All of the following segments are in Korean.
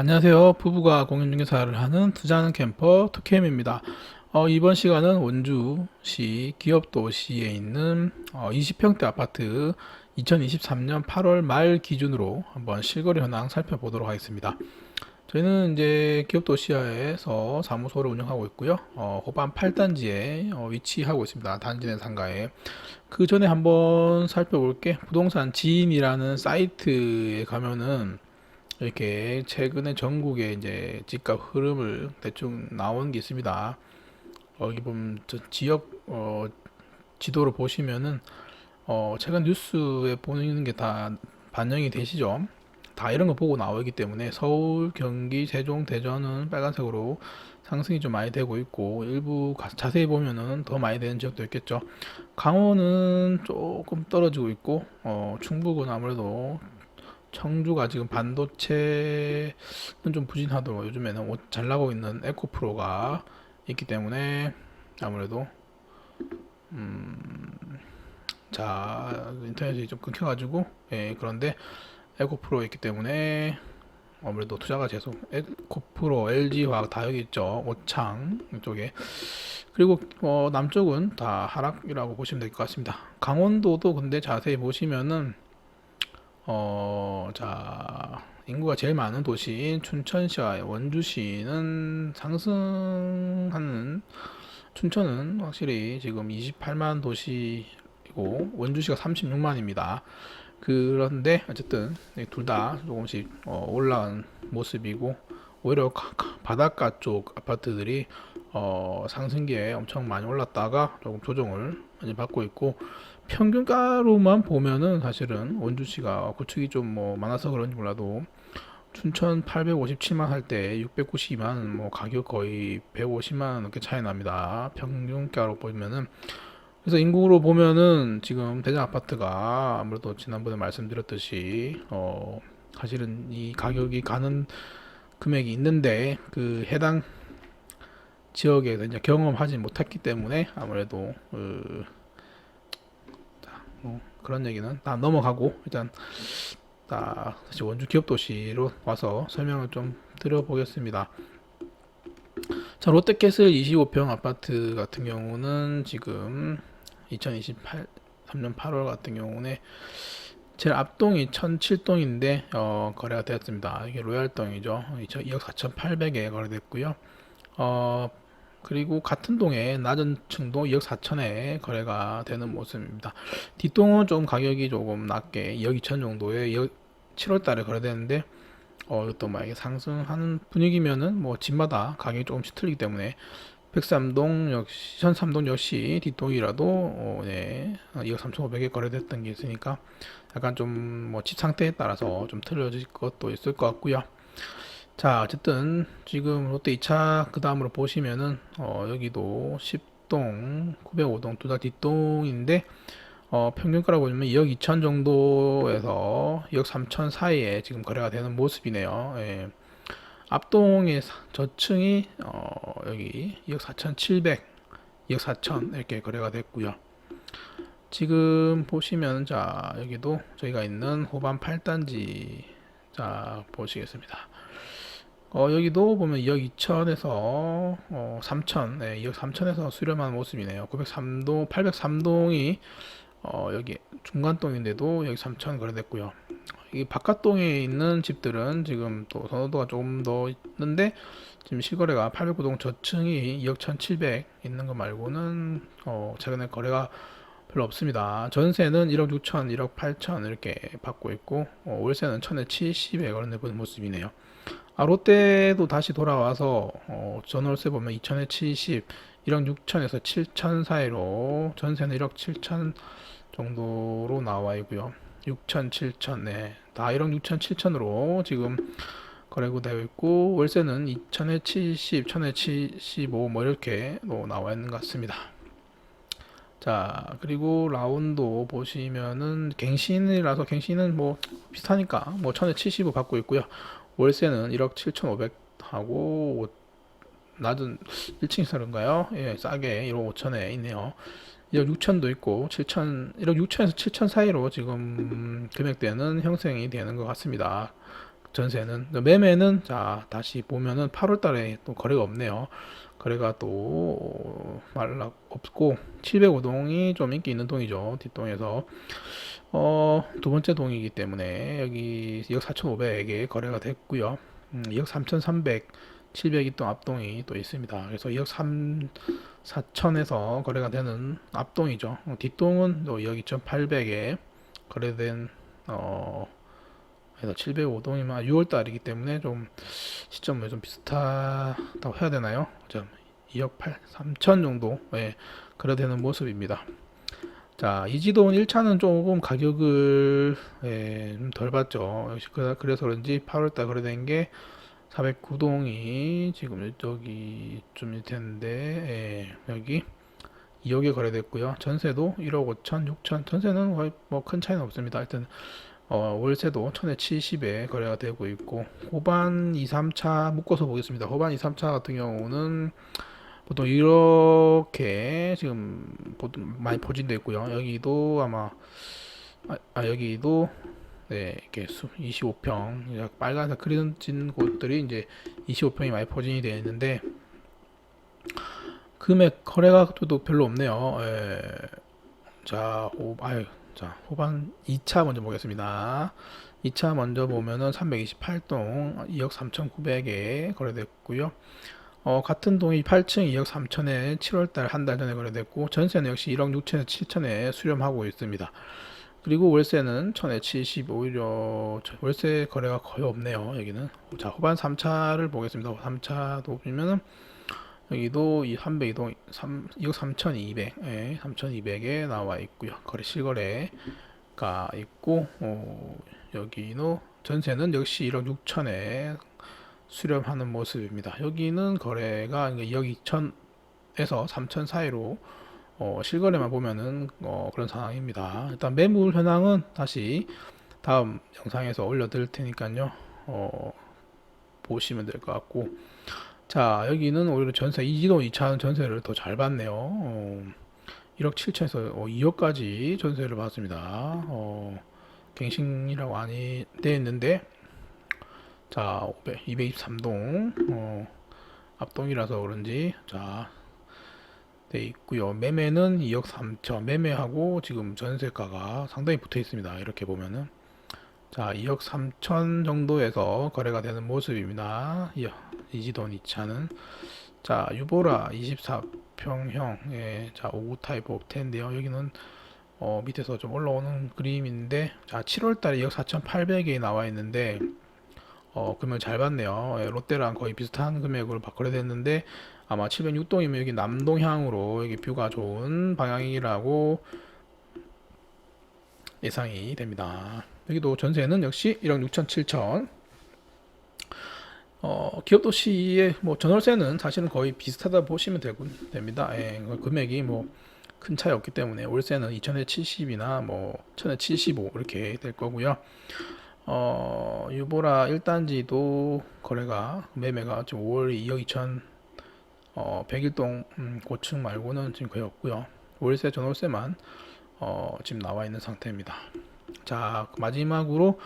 안녕하세요. 부부가 공인중개사를 하는 투자하는 캠퍼 투캠입니다. 어, 이번 시간은 원주시 기업도시에 있는 어, 20평대 아파트 2023년 8월 말 기준으로 한번 실거래 현황 살펴보도록 하겠습니다. 저희는 이제 기업도시에서 사무소를 운영하고 있고요. 어, 호반 8단지에 어, 위치하고 있습니다. 단지 내 상가에. 그 전에 한번 살펴볼게. 부동산 지인이라는 사이트에 가면은 이렇게 최근에 전국의 이제 집값 흐름을 대충 나온 게 있습니다. 어, 여기 보면 저 지역 어, 지도를 보시면은 어, 최근 뉴스에 보이는 게 다 반영이 되시죠? 다 이런 거 보고 나오기 때문에 서울, 경기, 세종, 대전은 빨간색으로 상승이 좀 많이 되고 있고 일부 가- 자세히 보면은 더 많이 되는 지역도 있겠죠. 강원은 조금 떨어지고 있고 어, 충북은 아무래도 청주가 지금 반도체는 좀 부진하더라고 요즘에는 옷잘 나가고 있는 에코프로가 있기 때문에 아무래도 자 인터넷이 좀 끊겨가지고 예 그런데 에코프로 있기 때문에 아무래도 투자가 계속 에코프로, LG화학 다 여기 있죠. 오창 이쪽에. 그리고 어, 남쪽은 다 하락이라고 보시면 될 것 같습니다. 강원도도 근데 자세히 보시면은 어, 자, 인구가 제일 많은 도시인 춘천시와 원주시는 상승하는, 춘천은 확실히 지금 28만 도시이고, 원주시가 36만입니다. 그런데, 어쨌든, 둘 다 조금씩 어, 올라간 모습이고, 오히려 바닷가 쪽 아파트들이 어, 상승기에 엄청 많이 올랐다가 조금 조정을 많이 받고 있고, 평균가로만 보면은 사실은 원주시가 구축이 좀 뭐 많아서 그런지 몰라도 춘천 857만 할 때 692만 뭐 가격 거의 150만 원 넘게 차이 납니다. 평균가로 보면은 그래서 인구로 보면은 지금 대전 아파트가 아무래도 지난번에 말씀드렸듯이 어 사실은 이 가격이 가는 금액이 있는데 그 해당 지역에서 이제 경험하지 못했기 때문에 아무래도 그 뭐 그런 얘기는 다 넘어가고 일단 다 다시 원주 기업 도시로 와서 설명을 좀 드려보겠습니다. 자 롯데캐슬 25평 아파트 같은 경우는 지금 2028 3년 8월 같은 경우는 제일 앞동이 1007동인데 어, 거래가 되었습니다. 이게 로얄동이죠. 2억 4,800에 거래됐고요. 어, 그리고 같은 동에 낮은 층도 2억 4천에 거래가 되는 모습입니다. 뒷동은 좀 가격이 조금 낮게 2억 2천 정도에 2억 7월 달에 거래되는데 어, 이것도 만약에 상승하는 분위기면은 뭐 집마다 가격이 조금씩 틀리기 때문에 백삼동 역시 현삼동 역시 뒷동이라도 어, 네, 2억 3,500에 거래됐던 게 있으니까 약간 좀 뭐 집 상태에 따라서 좀 틀려질 것도 있을 것 같고요. 자, 어쨌든 지금 롯데 2차 그 다음으로 보시면은 어, 여기도 10동, 905동 둘다 뒷동인데 어, 평균가로 보면 2억 2천 정도에서 2억 3천 사이에 지금 거래가 되는 모습이네요. 예. 앞동의 사- 저층이 어, 여기 2억 4천 7백, 2억 4천 이렇게 거래가 됐고요. 지금 보시면 자 여기도 저희가 있는 호반 8단지 자 보시겠습니다. 어, 여기도 보면 2억 2천에서 어, 3천, 네, 2억 3천에서 수렴한 모습이네요. 903동, 803동이 어, 여기 중간동인데도 여기 3천 거래됐고요. 이 바깥동에 있는 집들은 지금 또 선호도가 조금 더 있는데 지금 실거래가 809동 저층이 2억 1,700 있는 거 말고는 어, 최근에 거래가 별로 없습니다. 전세는 1억 6천, 1억 8천 이렇게 받고 있고 어, 월세는 1천에 70에 거래되는 모습이네요. 아, 롯데도 다시 돌아와서 어, 전월세 보면 2천에 70, 1억 6천에서 7천 사이로 전세는 1억 7천 정도로 나와 있고요. 6천, 7천, 네, 다 1억 6천, 7천으로 지금 거래가 되어 있고 월세는 2천에 70, 1천에 75 뭐 이렇게 로 나와 있는 것 같습니다. 자, 그리고 라운도 보시면은 갱신이라서 갱신은 뭐 비슷하니까 뭐 1000에 75 받고 있고요. 월세는 1억 7,500 하고 오- 낮은 1층에서인가요? 예, 싸게 1억 5천에 있네요. 1억 6천도 있고 7천 1억 6천에서 7천 사이로 지금 금액대는 형성이 되는 것 같습니다. 전세는 매매는 자 다시 보면은 8월달에 또 거래가 없네요. 거래가 또 말락 없고 705동이 좀 인기 있는 동이죠. 뒷동에서 어, 두 번째 동이기 때문에 여기 2억 4,500에 거래가 됐고요. 음, 2억 3,300, 700이 또 앞동이 또 있습니다. 그래서 2억 3, 4천에서 거래가 되는 앞동이죠. 어, 뒷동은 또 2억 2,800에 거래된 어, 그래서 705동이면 6월 달이기 때문에 좀 시점이 좀 비슷하다고 해야 되나요? 좀 2억 8, 3천 정도 예, 거래되는 모습입니다. 자, 이지돈 1차는 조금 가격을 예, 좀덜 받죠. 그- 그래서 그런지 8월달 거래된 게 409동이 지금 여기 쯤일 텐데 예, 여기 2억에 거래됐고요. 전세도 1억 5천, 6천. 전세는 거의 뭐 큰 차이는 없습니다. 하여튼 어, 월세도 1000에 70에 거래가 되고 있고 호반 2, 3차 묶어서 보겠습니다. 호반 2, 3차 같은 경우는 보통 이렇게 지금 많이 포진되어 있고요. 여기도 아마 아, 아, 여기도 네 이렇게 수 25평 빨간색 그려진 곳들이 이제 25평이 많이 포진이 되어 있는데 금액 거래가 또 별로 없네요. 예. 자, 호, 아유, 자, 호반 2차 먼저 보겠습니다. 2차 먼저 보면은 328동 2억 3,900에 거래됐고요. 어, 같은 동이 8층 2억 3천에 7월달 한 달 전에 거래됐고 전세는 역시 1억 6천에서 7천에 수렴하고 있습니다. 그리고 월세는 1000에 70 오히려 저- 월세 거래가 거의 없네요. 여기는 자 후반 3차를 보겠습니다. 3차도 보면은 여기도 이 302동 3, 2억 3,200, 예, 3,200에 나와 있고요. 거래 실거래가 있고 어, 여기는 전세는 역시 1억 6천에 수렴하는 모습입니다. 여기는 거래가 2억 2천에서 3천 사이로 어, 실거래만 보면은 어, 그런 상황입니다. 일단 매물 현황은 다시 다음 영상에서 올려드릴 테니까요. 어, 보시면 될 것 같고 자 여기는 오히려 전세 이지도 2차는 전세를 더 잘 받네요. 어, 1억 7천에서 어, 2억까지 전세를 받습니다. 어, 갱신이라고 안이 되어 있는데 자 500, 223동 어, 앞동이라서 그런지 자 돼 있고요. 매매는 2억 3천 매매하고 지금 전세가가 상당히 붙어 있습니다. 이렇게 보면은 자 2억 3천 정도에서 거래가 되는 모습입니다. 이- 이지돈 2차는 자 유보라 24평형 예, 자5 타입 옵텐인데요. 여기는 어, 밑에서 좀 올라오는 그림인데 자 7월 달에 2억 4,800에 나와 있는데 어, 그러면 잘 받네요. 예, 롯데랑 거의 비슷한 금액으로 거래됐는데 아마 706동이면 여기 남동향으로 여기 뷰가 좋은 방향이라고 예상이 됩니다. 여기도 전세는 역시 1억 6천 7천. 어, 기업 도시의 뭐 전월세는 사실은 거의 비슷하다 보시면 되고, 됩니다. 예, 그 금액이 뭐 큰 차이 없기 때문에 월세는 2천에 70이나 뭐 1천에 75 이렇게 될 거고요. 어, 유보라 1단지도 거래가 매매가 지금 5월 2억 2천 어, 101동 음, 고층 말고는 지금 거의 없고요. 월세 전월세만 어, 지금 나와 있는 상태입니다. 자, 마지막으로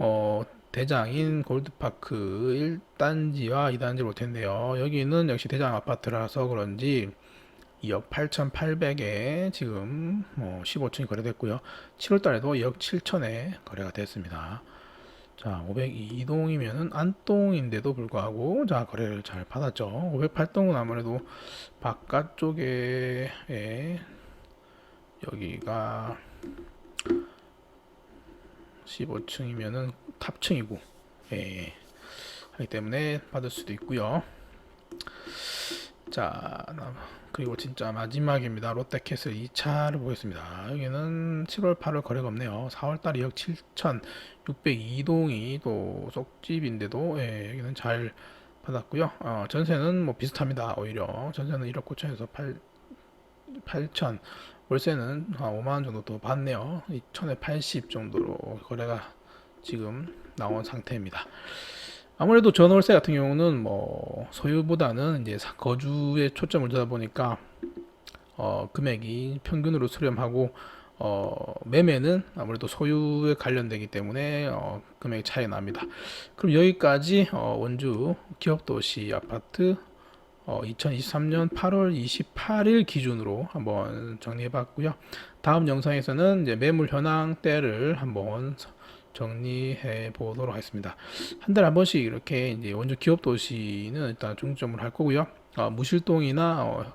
어, 대장인 골드파크 1단지와 2단지를 볼 텐데요. 여기는 역시 대장 아파트라서 그런지 2억 8,800에 지금 뭐 15층이 거래됐고요. 7월 달에도 2억 7천에 거래가 됐습니다. 자, 502동이면은 안동인데도 불구하고 자, 거래를 잘 받았죠. 508동은 아무래도 바깥쪽에 에, 여기가 15층이면은 탑층이고 예, 하기 때문에 받을 수도 있고요. 자, 나- 그리고 진짜 마지막입니다. 롯데캐슬 2차를 보겠습니다. 여기는 7월, 8월 거래가 없네요. 4월달 2억 7천 602동이 또 쏙집인데도 예, 여기는 잘 받았고요. 어, 전세는 뭐 비슷합니다. 오히려 전세는 1억 9천에서 8 8천 월세는 한 5만 원 정도 더 받네요. 2천에 80 정도로 거래가 지금 나온 상태입니다. 아무래도 전월세 같은 경우는 뭐 소유보다는 이제 사- 거주에 초점을 두다 보니까 어, 금액이 평균으로 수렴하고 어, 매매는 아무래도 소유에 관련되기 때문에 어, 금액이 차이 납니다. 그럼 여기까지 어, 원주 기업도시 아파트 어, 2023년 8월 28일 기준으로 한번 정리해봤고요. 다음 영상에서는 이제 매물 현황대를 한번 정리해 보도록 하겠습니다. 한 달에 한 번씩 이렇게 이제 원주 기업 도시는 일단 중점을 할 거고요. 어, 무실동이나 어,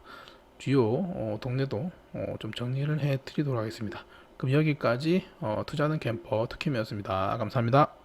주요 어, 동네도 어, 좀 정리를 해 드리도록 하겠습니다. 그럼 여기까지 어, 투자는 캠퍼 특캠이었습니다. 감사합니다.